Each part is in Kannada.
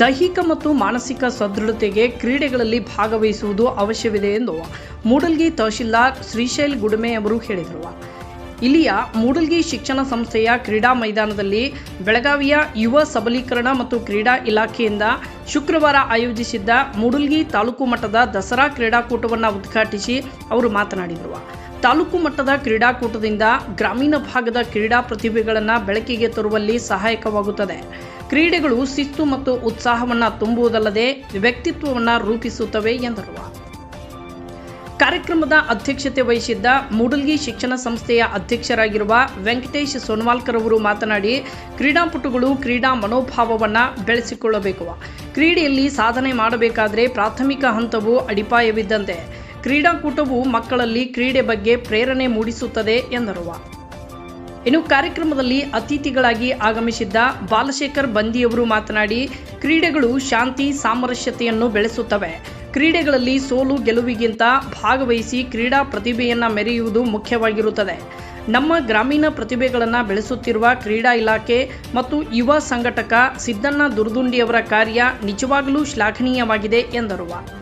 ದೈಹಿಕ ಮತ್ತು ಮಾನಸಿಕ ಸದೃಢತೆಗೆ ಕ್ರೀಡೆಗಳಲ್ಲಿ ಭಾಗವಹಿಸುವುದು ಅವಶ್ಯವಿದೆ ಎಂದು ಮೂಡಲ್ಗಿ ತಹಶೀಲ್ದಾರ್ ಶ್ರೀಶೈಲ್ ಗುಡುಮೆ ಅವರು ಹೇಳಿದರು. ಇಲ್ಲಿಯ ಮೂಡಲ್ಗಿ ಶಿಕ್ಷಣ ಸಂಸ್ಥೆಯ ಕ್ರೀಡಾ ಮೈದಾನದಲ್ಲಿ ಬೆಳಗಾವಿಯ ಯುವ ಸಬಲೀಕರಣ ಮತ್ತು ಕ್ರೀಡಾ ಇಲಾಖೆಯಿಂದ ಶುಕ್ರವಾರ ಆಯೋಜಿಸಿದ್ದ ಮೂಡಲ್ಗಿ ತಾಲೂಕು ಮಟ್ಟದ ದಸರಾ ಕ್ರೀಡಾಕೂಟವನ್ನು ಉದ್ಘಾಟಿಸಿ ಅವರು ಮಾತನಾಡಿದರು. ತಾಲೂಕು ಮಟ್ಟದ ಕ್ರೀಡಾಕೂಟದಿಂದ ಗ್ರಾಮೀಣ ಭಾಗದ ಕ್ರೀಡಾ ಪ್ರತಿಭೆಗಳನ್ನು ಬೆಳಕಿಗೆ ತರುವಲ್ಲಿ ಸಹಾಯಕವಾಗುತ್ತದೆ. ಕ್ರೀಡೆಗಳು ಶಿಸ್ತು ಮತ್ತು ಉತ್ಸಾಹವನ್ನು ತುಂಬುವುದಲ್ಲದೆ ವ್ಯಕ್ತಿತ್ವವನ್ನು ರೂಪಿಸುತ್ತವೆ ಎಂದರು. ಕಾರ್ಯಕ್ರಮದ ಅಧ್ಯಕ್ಷತೆ ವಹಿಸಿದ್ದ ಮೂಡಲ್ಗಿ ಶಿಕ್ಷಣ ಸಂಸ್ಥೆಯ ಅಧ್ಯಕ್ಷರಾಗಿರುವ ವೆಂಕಟೇಶ್ ಸೋನ್ವಾಲ್ಕರ್ ಅವರು ಮಾತನಾಡಿ, ಕ್ರೀಡಾಪಟುಗಳು ಕ್ರೀಡಾ ಮನೋಭಾವವನ್ನು ಬೆಳೆಸಿಕೊಳ್ಳಬೇಕು. ಕ್ರೀಡೆಯಲ್ಲಿ ಸಾಧನೆ ಮಾಡಬೇಕಾದರೆ ಪ್ರಾಥಮಿಕ ಹಂತವು ಅಡಿಪಾಯವಿದ್ದಂತೆ. ಕ್ರೀಡಾಕೂಟವು ಮಕ್ಕಳಲ್ಲಿ ಕ್ರೀಡೆ ಬಗ್ಗೆ ಪ್ರೇರಣೆ ಮೂಡಿಸುತ್ತದೆ ಎಂದರು. ಇನ್ನು ಕಾರ್ಯಕ್ರಮದಲ್ಲಿ ಅತಿಥಿಗಳಾಗಿ ಆಗಮಿಸಿದ್ದ ಬಾಲಶೇಖರ್ ಬಂದಿಯವರು ಮಾತನಾಡಿ, ಕ್ರೀಡೆಗಳು ಶಾಂತಿ, ಸಾಮರಸ್ಯತೆಯನ್ನು ಬೆಳೆಸುತ್ತವೆ. ಕ್ರೀಡೆಗಳಲ್ಲಿ ಸೋಲು, ಗೆಲುವಿಗಿಂತ ಭಾಗವಹಿಸಿ ಕ್ರೀಡಾ ಪ್ರತಿಭೆಯನ್ನು ಮೆರೆಯುವುದು ಮುಖ್ಯವಾಗಿರುತ್ತದೆ. ನಮ್ಮ ಗ್ರಾಮೀಣ ಪ್ರತಿಭೆಗಳನ್ನು ಬೆಳೆಸುತ್ತಿರುವ ಕ್ರೀಡಾ ಇಲಾಖೆ ಮತ್ತು ಯುವ ಸಂಘಟಕ ಸಿದ್ದಣ್ಣ ದುರ್ದುಂಡಿಯವರ ಕಾರ್ಯ ನಿಜವಾಗಲೂ ಶ್ಲಾಘನೀಯವಾಗಿದೆ ಎಂದರು.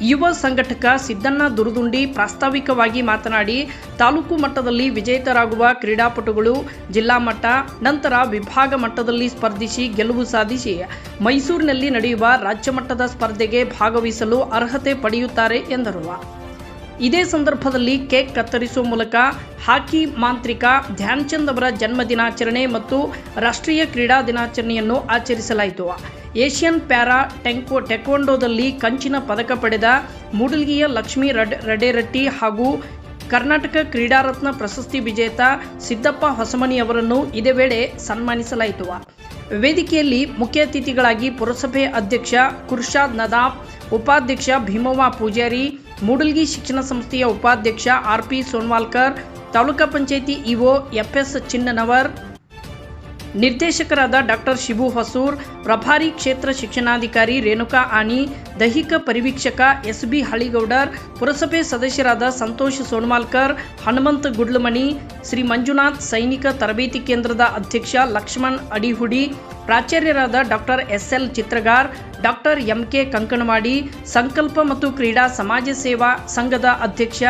ಯುವ ಸಂಘಟಕ ಸಿದ್ದಣ್ಣ ದುರುದುಂಡಿ ಪ್ರಾಸ್ತಾವಿಕವಾಗಿ ಮಾತನಾಡಿ ತಾಲೂಕು ಮಟ್ಟದಲ್ಲಿ ವಿಜೇತರಾಗುವ ಕ್ರೀಡಾಪಟುಗಳು, ಜಿಲ್ಲಾ ಮಟ್ಟ, ನಂತರ ವಿಭಾಗ ಮಟ್ಟದಲ್ಲಿ ಸ್ಪರ್ಧಿಸಿ ಗೆಲುವು ಸಾಧಿಸಿ ಮೈಸೂರಿನಲ್ಲಿ ನಡೆಯುವ ರಾಜ್ಯ ಮಟ್ಟದ ಸ್ಪರ್ಧೆಗೆ ಭಾಗವಹಿಸಲು ಅರ್ಹತೆ ಪಡೆಯುತ್ತಾರೆ ಎಂದರು. ಇದೇ ಸಂದರ್ಭದಲ್ಲಿ ಕೇಕ್ ಕತ್ತರಿಸುವ ಮೂಲಕ ಹಾಕಿ ಮಾಂತ್ರಿಕ ಧ್ಯಾನ್ಚಂದ್ ಅವರ ಜನ್ಮ ದಿನಾಚರಣೆ ಮತ್ತು ರಾಷ್ಟ್ರೀಯ ಕ್ರೀಡಾ ದಿನಾಚರಣೆಯನ್ನು ಆಚರಿಸಲಾಯಿತು. ಏಷ್ಯನ್ ಪ್ಯಾರಾ ಟೆಂಕೋ ಟೆಕ್ವಾಂಡೋದಲ್ಲಿ ಕಂಚಿನ ಪದಕ ಪಡೆದ ಮೂಡಲ್ಗಿಯ ಲಕ್ಷ್ಮೀ ರಡ್ ರಡೇರಟ್ಟಿ ಹಾಗೂ ಕರ್ನಾಟಕ ಕ್ರೀಡಾರತ್ನ ಪ್ರಶಸ್ತಿ ವಿಜೇತ ಸಿದ್ದಪ್ಪ ಹೊಸಮನಿ ಅವರನ್ನು ಇದೇ ವೇಳೆ ಸನ್ಮಾನಿಸಲಾಯಿತು. ವೇದಿಕೆಯಲ್ಲಿ ಮುಖ್ಯ ಅತಿಥಿಗಳಾಗಿ ಪುರಸಭೆ ಅಧ್ಯಕ್ಷ ಕುರ್ಷಾದ್ ನದಾಫ್ ಉಪಾಧ್ಯಕ್ಷ ಭೀಮವ್ವ ಪೂಜಾರಿ, ಮೂಡಲ್ಗಿ ಶಿಕ್ಷಣ ಸಂಸ್ಥೆಯ ಉಪಾಧ್ಯಕ್ಷ R P Sonwalkar, taluka panchayat EO FS Chinnanavar ನಿರ್ದೇಶಕರಾದ ಡಾಕ್ಟರ್ ಶಿಬು ಹೊಸೂರ್, ಪ್ರಭಾರಿ ಕ್ಷೇತ್ರ ಶಿಕ್ಷಣಾಧಿಕಾರಿ ರೇಣುಕಾ ಆಣಿ, ದೈಹಿಕ ಪರಿವೀಕ್ಷಕ ಎಸ್ ಬಿ ಹಳಿಗೌಡರ್, ಪುರಸಭೆ ಸದಸ್ಯರಾದ ಸಂತೋಷ್ ಸೋನ್ಮಾಲ್ಕರ್ ಹನುಮಂತ್ ಗುಡ್ಲಮಣಿ, ಶ್ರೀ ಮಂಜುನಾಥ್ ಸೈನಿಕ ತರಬೇತಿ ಕೇಂದ್ರದ ಅಧ್ಯಕ್ಷ Lakshman Adihudi, ಪ್ರಾಚಾರ್ಯರಾದ doctor S L Chitragar doctor MK Kankanawadi ಸಂಕಲ್ಪ ಮತ್ತು ಕ್ರೀಡಾ ಸಮಾಜ ಸೇವಾ ಸಂಘದ ಅಧ್ಯಕ್ಷ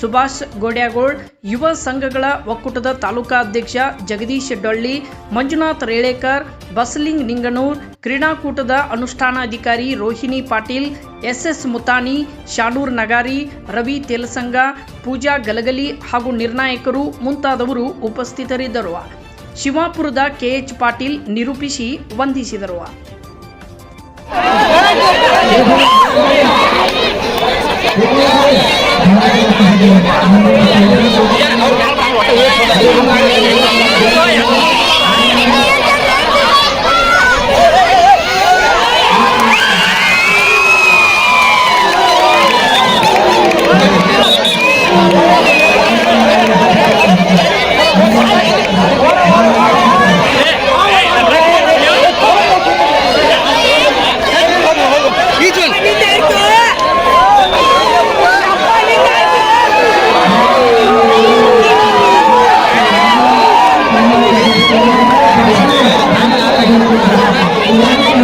ಸುಭಾಷ್ ಗೋಡ್ಯಾಗೋಳ್, ಯುವ ಸಂಘಗಳ ಒಕ್ಕೂಟದ ತಾಲೂಕಾ ಅಧ್ಯಕ್ಷ ಜಗದೀಶ್ ಡೊಳ್ಳಿ ಮಂಜುನಾಥ್ ರೇಳೇಕರ್, ಬಸಲಿಂಗ್ ನಿಂಗನೂರ್, ಕ್ರೀಡಾಕೂಟದ ಅನುಷ್ಠಾನಾಧಿಕಾರಿ ರೋಹಿಣಿ ಪಾಟೀಲ್, ಎಸ್ಎಸ್ ಮುತಾನಿ ಶಾನೂರ್ ನಗಾರಿ, ರವಿ ತೇಲಸಂಗ, ಪೂಜಾ ಗಲಗಲಿ ಹಾಗೂ ನಿರ್ಣಾಯಕರು ಮುಂತಾದವರು ಉಪಸ್ಥಿತರಿದ್ದರು. ಶಿವಾಪುರದ ಕೆಎಚ್ ಪಾಟೀಲ್ ನಿರೂಪಿಸಿ ವಂದಿಸಿದರು. Yeah, okay.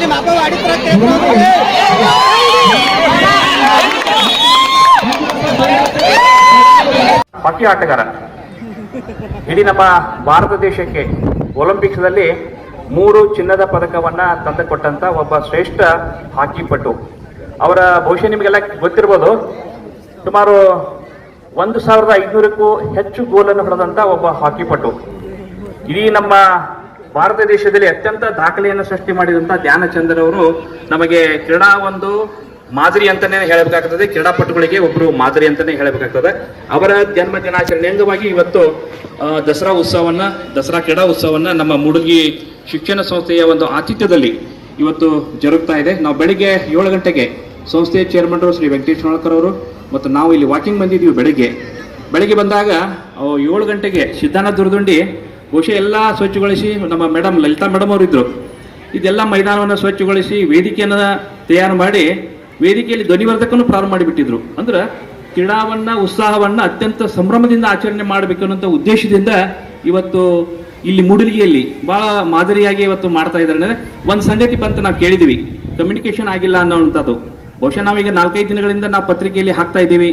ನಿಮ್ಮ ಅಪ್ಪ ಆಡಿತ್ರ ಹಾಕಿ ಆಟಗಾರ. ಇಡೀ ನಮ್ಮ ಭಾರತ ದೇಶಕ್ಕೆ ಒಲಿಂಪಿಕ್ಸ್ನಲ್ಲಿ ಮೂರು ಚಿನ್ನದ ಪದಕವನ್ನ ತಂದುಕೊಟ್ಟಂತ ಒಬ್ಬ ಶ್ರೇಷ್ಠ ಹಾಕಿ ಪಟು ಅವರ ಬಹುಶಃ ನಿಮಗೆಲ್ಲ ಗೊತ್ತಿರ್ಬೋದು. ಸುಮಾರು ಒಂದು ಸಾವಿರದ ಐನೂರಕ್ಕೂ ಹೆಚ್ಚು ಗೋಲನ್ನು ಹೊಡೆದಂತ ಒಬ್ಬ ಹಾಕಿ ಪಟು ಇಡೀ ನಮ್ಮ ಭಾರತ ದೇಶದಲ್ಲಿ ಅತ್ಯಂತ ದಾಖಲೆಯನ್ನು ಸೃಷ್ಟಿ ಮಾಡಿದಂತ ಧ್ಯಾನಚಂದ್ರ ಅವರು ನಮಗೆ ಕ್ರೀಡಾ ಒಂದು ಮಾದರಿ ಅಂತಾನೆ ಹೇಳಬೇಕಾಗ್ತದೆ. ಕ್ರೀಡಾಪಟುಗಳಿಗೆ ಒಬ್ರು ಮಾದರಿ ಅಂತಾನೆ ಹೇಳಬೇಕಾಗ್ತದೆ. ಅವರ ಜನ್ಮ ದಿನಾಚರಣೆ ಅಂಗವಾಗಿ ಇವತ್ತು ದಸರಾ ಉತ್ಸವವನ್ನ ದಸರಾ ಕ್ರೀಡಾ ಉತ್ಸವವನ್ನ ನಮ್ಮ ಮುಡುಗಿ ಶಿಕ್ಷಣ ಸಂಸ್ಥೆಯ ಒಂದು ಆತಿಥ್ಯದಲ್ಲಿ ಇವತ್ತು ಜರುಗ್ತಾ ಇದೆ. ನಾವು ಬೆಳಿಗ್ಗೆ ಏಳು ಗಂಟೆಗೆ ಸಂಸ್ಥೆಯ ಚೇರ್ಮನ್ ಶ್ರೀ ವೆಂಕಟೇಶ್ ಅವರು ಮತ್ತು ನಾವು ಇಲ್ಲಿ ವಾಕಿಂಗ್ ಬಂದಿದ್ದೀವಿ ಬೆಳಿಗ್ಗೆ. ಬೆಳಿಗ್ಗೆ ಬಂದಾಗ ಏಳು ಗಂಟೆಗೆ ಸಿದ್ಧಾನ ದುರ್ದುಂಡಿ ಬಹುಶಃ ಎಲ್ಲ ಸ್ವಚ್ಛಗೊಳಿಸಿ ನಮ್ಮ ಮೇಡಮ್ ಲಲಿತಾ ಮೇಡಮ್ ಅವರು ಇದ್ರು ಇದೆಲ್ಲ ಮೈದಾನವನ್ನು ಸ್ವಚ್ಛಗೊಳಿಸಿ ವೇದಿಕೆಯನ್ನು ತಯಾರು ಮಾಡಿ ವೇದಿಕೆಯಲ್ಲಿ ಧ್ವನಿವರ್ಧಕನು ಪ್ರಾರಂಭ ಮಾಡಿಬಿಟ್ಟಿದ್ರು. ಅಂದ್ರೆ ಕ್ರೀಡಾವನ್ನ, ಉತ್ಸಾಹವನ್ನ ಅತ್ಯಂತ ಸಂಭ್ರಮದಿಂದ ಆಚರಣೆ ಮಾಡಬೇಕು ಅನ್ನೋ ಉದ್ದೇಶದಿಂದ ಇವತ್ತು ಇಲ್ಲಿ ಮೂಡಲಿಗೆಯಲ್ಲಿ ಬಹಳ ಮಾದರಿಯಾಗಿ ಇವತ್ತು ಮಾಡ್ತಾ ಇದ್ದಾರೆ. ಒಂದು ಸಂಗತಿ ಬಂತು ನಾವು ಕೇಳಿದ್ದೀವಿ ಕಮ್ಯುನಿಕೇಶನ್ ಆಗಿಲ್ಲ ಅನ್ನೋವಂಥದ್ದು. ಬಹುಶಃ ನಾವೀಗ ನಾಲ್ಕೈದು ದಿನಗಳಿಂದ ನಾವು ಪತ್ರಿಕೆಯಲ್ಲಿ ಹಾಕ್ತಾ ಇದ್ದೀವಿ.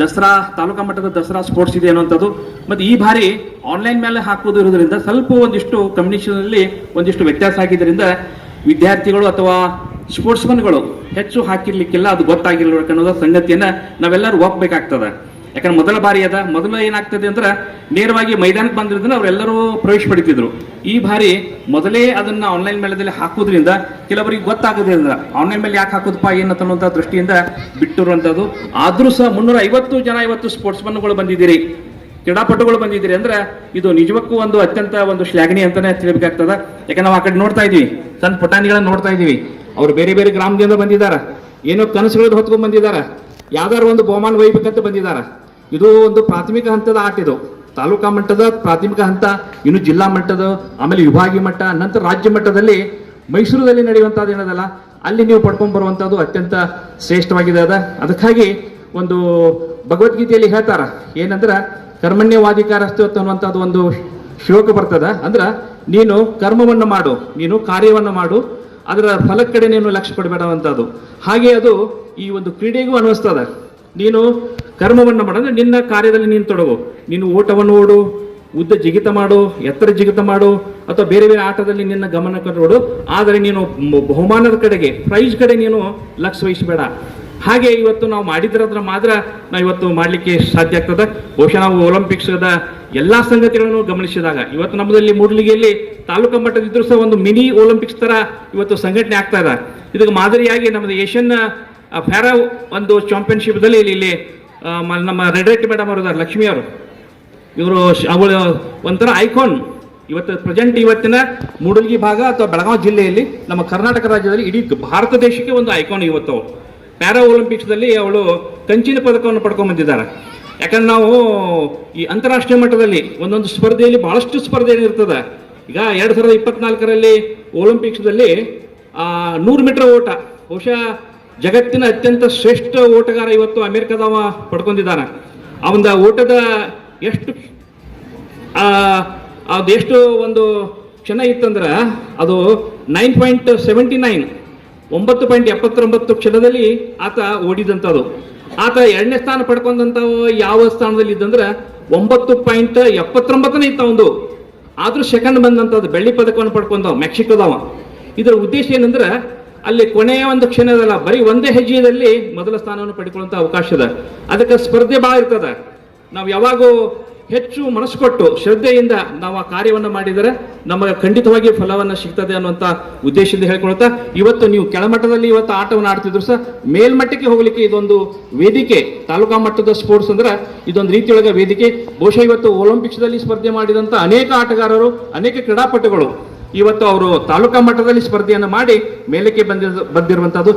ದಸರಾ, ತಾಲೂಕಾ ಮಟ್ಟದ ದಸರಾ ಸ್ಪೋರ್ಟ್ಸ್ ಇದೆ ಅನ್ನುವಂಥದ್ದು. ಮತ್ತು ಈ ಬಾರಿ ಆನ್ಲೈನ್ ಮೇಲೆ ಹಾಕುವುದು ಇರೋದ್ರಿಂದ ಸ್ವಲ್ಪ ಒಂದಿಷ್ಟು ಕಮ್ಯುನಿಕೇಶನ್ ಅಲ್ಲಿ ಒಂದಿಷ್ಟು ವ್ಯತ್ಯಾಸ ಆಗಿದ್ದರಿಂದ ವಿದ್ಯಾರ್ಥಿಗಳು ಅಥವಾ ಸ್ಪೋರ್ಟ್ಸ್ಮನ್ಗಳು ಹೆಚ್ಚು ಹಾಕಿರ್ಲಿಕ್ಕಿಲ್ಲ, ಅದು ಗೊತ್ತಾಗಿರ್ಬೇಕು ಅನ್ನೋದ ಸಂಗತಿಯನ್ನ ನಾವೆಲ್ಲರೂ ಒಪ್ಪಬೇಕಾಗ್ತದೆ ಯಾಕಂದ್ರೆ ಮೊದಲ ಬಾರಿ ಅದ, ಮೊದಲು ಏನಾಗ್ತದೆ ಅಂದ್ರೆ ನೇರವಾಗಿ ಮೈದಾನಕ್ಕೆ ಬಂದಿರೋದನ್ನ ಅವರೆಲ್ಲರೂ ಪ್ರವೇಶ ಪಡಿತಿದ್ರು. ಈ ಬಾರಿ ಮೊದಲೇ ಅದನ್ನ ಆನ್ಲೈನ್ ಮೇಳದಲ್ಲಿ ಹಾಕೋದ್ರಿಂದ ಕೆಲವರಿಗೆ ಗೊತ್ತಾಗೋದ್ರಿಂದ ಆನ್ಲೈನ್ ಮೇಲೆ ಯಾಕೆ ಹಾಕೋದಪ್ಪ ಏನಂತ ದೃಷ್ಟಿಯಿಂದ ಬಿಟ್ಟಿರುವಂಥದ್ದು ಆದ್ರೂ ಸಹ ಮುನ್ನೂರ ಐವತ್ತು ಜನ ಇವತ್ತು ಸ್ಪೋರ್ಟ್ಸ್ಮನ್ಗಳು ಬಂದಿದ್ದೀರಿ. ಕ್ರೀಡಾಪಟುಗಳು ಬಂದಿದ್ದೀರಿ ಅಂದ್ರೆ ಇದು ನಿಜವಕ್ಕೂ ಒಂದು ಅತ್ಯಂತ ಒಂದು ಶ್ಲಾಘನೀಯ ಅಂತಾನೆ ತಿಳಿಬೇಕಾಗ್ತದ. ಯಾಕಂದ್ರೆ ನಾವು ಆ ಕಡೆ ನೋಡ್ತಾ ಇದೀವಿ ಸಣ್ಣ ಪುಟಾಣಿಗಳನ್ನ ನೋಡ್ತಾ ಇದೀವಿ ಅವ್ರು ಬೇರೆ ಬೇರೆ ಗ್ರಾಮದಿಂದ ಬಂದಿದ್ದಾರೆ. ಏನೋ ಕನಸುಗಳದ್ದು ಹೊತ್ಕೊಂಡು ಬಂದಿದ್ದಾರೆ. ಯಾವ್ದಾರು ಒಂದು ಬಹುಮಾನ ಒಯ್ಬೇಕಂತ ಬಂದಿದ್ದಾರೆ. ಇದು ಒಂದು ಪ್ರಾಥಮಿಕ ಹಂತದ ಆಟ ಇದು. ತಾಲೂಕಾ ಮಟ್ಟದ ಪ್ರಾಥಮಿಕ ಹಂತ, ಇನ್ನು ಜಿಲ್ಲಾ ಮಟ್ಟದ, ಆಮೇಲೆ ವಿಭಾಗೀಯ ಮಟ್ಟ ನಂತರ ರಾಜ್ಯ ಮಟ್ಟದಲ್ಲಿ ಮೈಸೂರಿನಲ್ಲಿ ನಡೆಯುವಂಥದ್ದು ಏನದಲ್ಲ, ಅಲ್ಲಿ ನೀವು ಪಡ್ಕೊಂಡು ಬರುವಂತದ್ದು ಅತ್ಯಂತ ಶ್ರೇಷ್ಠವಾಗಿದೆ ಅದ. ಅದಕ್ಕಾಗಿ ಒಂದು ಭಗವದ್ಗೀತೆಯಲ್ಲಿ ಹೇಳ್ತಾರ, ಏನಂದ್ರ ಕರ್ಮಣ್ಯವಾಧಿಕಾರಸ್ತು ಅನ್ನುವಂಥದ್ದು ಒಂದು ಶ್ಲೋಕ ಬರ್ತದ. ಅಂದ್ರೆ ನೀನು ಕರ್ಮವನ್ನು ಮಾಡು, ನೀನು ಕಾರ್ಯವನ್ನು ಮಾಡು, ಅದರ ಫಲ ಕಡೆ ನೀನು ಲಕ್ಷ್ಯ ಪಡಬೇಡವಂಥದ್ದು ಹಾಗೆ ಅದು ಈ ಒಂದು ಕ್ರೀಡೆಗೂ ಅನ್ವಯಿಸ್ತದ ನೀನು ಕರ್ಮವನ್ನು ಮಾಡು, ಅಂದ್ರೆ ನಿನ್ನ ಕಾರ್ಯದಲ್ಲಿ ನೀನು ತೊಡಗು. ನೀನು ಓಟವನ್ನು ಓಡು, ಉದ್ದ ಜಿಗಿತ ಮಾಡು, ಎತ್ತರ ಜಿಗಿತ ಮಾಡು, ಅಥವಾ ಬೇರೆ ಬೇರೆ ಆಟದಲ್ಲಿ ನಿನ್ನ ಗಮನ ಕೊಡು ಆದರೆ ನೀನು ಬಹುಮಾನದ ಕಡೆಗೆ ಪ್ರೈಸ್ ಕಡೆ ನೀನು ಲಕ್ಷ ವಹಿಸಬೇಡ. ಹಾಗೆ ಇವತ್ತು ನಾವು ಮಾಡಿದ್ರದ್ರ ಮಾತ್ರ ನಾವು ಇವತ್ತು ಮಾಡಲಿಕ್ಕೆ ಸಾಧ್ಯ ಆಗ್ತದೆ. ಬಹುಶಃ ನಾವು ಒಲಿಂಪಿಕ್ಸ್ದ ಎಲ್ಲಾ ಸಂಗತಿಗಳನ್ನು ಗಮನಿಸಿದಾಗ, ಇವತ್ತು ನಮ್ಮದಲ್ಲಿ ಮೂಡಲಿಗೆಯಲ್ಲಿ ತಾಲೂಕು ಮಟ್ಟದಿದ್ರು ಸಹ ಒಂದು ಮಿನಿ ಒಲಿಂಪಿಕ್ಸ್ ತರ ಇವತ್ತು ಸಂಘಟನೆ ಆಗ್ತಾ ಇದೆ. ಇದಕ್ಕೆ ಮಾದರಿಯಾಗಿ ನಮ್ಮದು ಏಷ್ಯನ್ ಪ್ಯಾರಾ ಒಂದು ಚಾಂಪಿಯನ್ಶಿಪ್ದಲ್ಲಿ ಇಲ್ಲಿ ಇಲ್ಲಿ ನಮ್ಮ ರೆಡ್ರೆಟ್ ಮೇಡಮ್ ಅವರು ಲಕ್ಷ್ಮಿ ಅವರು. ಇವರು ಅವಳು ಒಂಥರ ಐಕಾನ್. ಇವತ್ತು ಪ್ರೆಸೆಂಟ್ ಇವತ್ತಿನ ಮೂಡಲ್ಗಿ ಭಾಗ ಅಥವಾ ಬೆಳಗಾವಿ ಜಿಲ್ಲೆಯಲ್ಲಿ ನಮ್ಮ ಕರ್ನಾಟಕ ರಾಜ್ಯದಲ್ಲಿ ಇಡೀ ಭಾರತ ದೇಶಕ್ಕೆ ಒಂದು ಐಕಾನ್ ಇವತ್ತು. ಪ್ಯಾರಾ ಒಲಿಂಪಿಕ್ಸ್ದಲ್ಲಿ ಅವಳು ಕಂಚಿನ ಪದಕವನ್ನು ಪಡ್ಕೊಂಡ್ ಬಂದಿದ್ದಾರೆ ಯಾಕಂದ್ರೆ ನಾವು ಈ ಅಂತಾರಾಷ್ಟ್ರೀಯ ಮಟ್ಟದಲ್ಲಿ ಒಂದೊಂದು ಸ್ಪರ್ಧೆಯಲ್ಲಿ ಬಹಳಷ್ಟು ಸ್ಪರ್ಧೆ ಇರ್ತದೆ. ಈಗ ಎರಡು ಸಾವಿರದ ಇಪ್ಪತ್ನಾಲ್ಕರಲ್ಲಿ ಒಲಿಂಪಿಕ್ಸ್ದಲ್ಲಿ ನೂರು ಮೀಟರ್ ಓಟ, ಬಹುಶಃ ಜಗತ್ತಿನ ಅತ್ಯಂತ ಶ್ರೇಷ್ಠ ಓಟಗಾರ ಇವತ್ತು ಅಮೆರಿಕದವ ಪಡ್ಕೊಂಡಿದ್ದಾನೆ. ಅವನ ಓಟದ ಎಷ್ಟು ಅದೆಷ್ಟು ಒಂದು ಕ್ಷಣ ಇತ್ತಂದ್ರೆ ಅದು ನೈನ್ ಪಾಯಿಂಟ್ ಸೆವೆಂಟಿ ನೈನ್ ಒಂಬತ್ತು ಪಾಯಿಂಟ್ ಎಪ್ಪತ್ತೊಂಬತ್ತು ಕ್ಷಣದಲ್ಲಿ ಆತ ಓಡಿದಂಥದ್ದು. ಆತ ಎರಡನೇ ಸ್ಥಾನ ಪಡ್ಕೊಂಡಂಥವು ಯಾವ ಸ್ಥಾನದಲ್ಲಿ ಇದ್ದಂದ್ರೆ ಒಂಬತ್ತು ಪಾಯಿಂಟ್ ಎಪ್ಪತ್ತೊಂಬತ್ತನೇ ಇತ್ತ ಒಂದು. ಆದ್ರೂ ಸೆಕೆಂಡ್ ಬಂದಂಥದ್ದು, ಬೆಳ್ಳಿ ಪದಕವನ್ನು ಪಡ್ಕೊಂಡವ, ಮೆಕ್ಸಿಕೋದವ. ಇದರ ಉದ್ದೇಶ ಏನಂದ್ರೆ, ಅಲ್ಲಿ ಕೊನೆಯ ಒಂದು ಕ್ಷಣದಲ್ಲ, ಬರೀ ಒಂದೇ ಹೆಜ್ಜೆಯಲ್ಲಿ ಮೊದಲ ಸ್ಥಾನವನ್ನು ಪಡ್ಕೊಳ್ಳುವಂತ ಅವಕಾಶ ಇದೆ. ಅದಕ್ಕೆ ಸ್ಪರ್ಧೆ ಭಾಳ ಇರ್ತದೆ. ನಾವು ಯಾವಾಗೂ ಹೆಚ್ಚು ಮನಸ್ಸು ಕೊಟ್ಟು ಶ್ರದ್ಧೆಯಿಂದ ನಾವು ಆ ಕಾರ್ಯವನ್ನು ಮಾಡಿದರೆ ನಮಗೆ ಖಂಡಿತವಾಗಿ ಫಲವನ್ನು ಸಿಗ್ತದೆ ಅನ್ನುವಂಥ ಉದ್ದೇಶದಿಂದ ಹೇಳ್ಕೊಳ್ತಾ, ಇವತ್ತು ನೀವು ಕೆಳಮಟ್ಟದಲ್ಲಿ ಇವತ್ತು ಆಟವನ್ನು ಆಡ್ತಿದ್ರು ಸಹ, ಮೇಲ್ಮಟ್ಟಕ್ಕೆ ಹೋಗ್ಲಿಕ್ಕೆ ಇದೊಂದು ವೇದಿಕೆ, ತಾಲೂಕಾ ಮಟ್ಟದ ಸ್ಪೋರ್ಟ್ಸ್ ಅಂದ್ರೆ ಇದೊಂದು ರೀತಿಯೊಳಗ ವೇದಿಕೆ. ಬಹುಶಃ ಇವತ್ತು ಒಲಿಂಪಿಕ್ಸ್ದಲ್ಲಿ ಸ್ಪರ್ಧೆ ಮಾಡಿದಂಥ ಅನೇಕ ಆಟಗಾರರು, ಅನೇಕ ಕ್ರೀಡಾಪಟುಗಳು ಇವತ್ತು ಅವರು ತಾಲೂಕಾ ಮಟ್ಟದಲ್ಲಿ ಸ್ಪರ್ಧೆಯನ್ನು ಮಾಡಿ ಮೇಲಕ್ಕೆ ಬಂದಿರ ಬಂದಿರುವಂತದ್ದು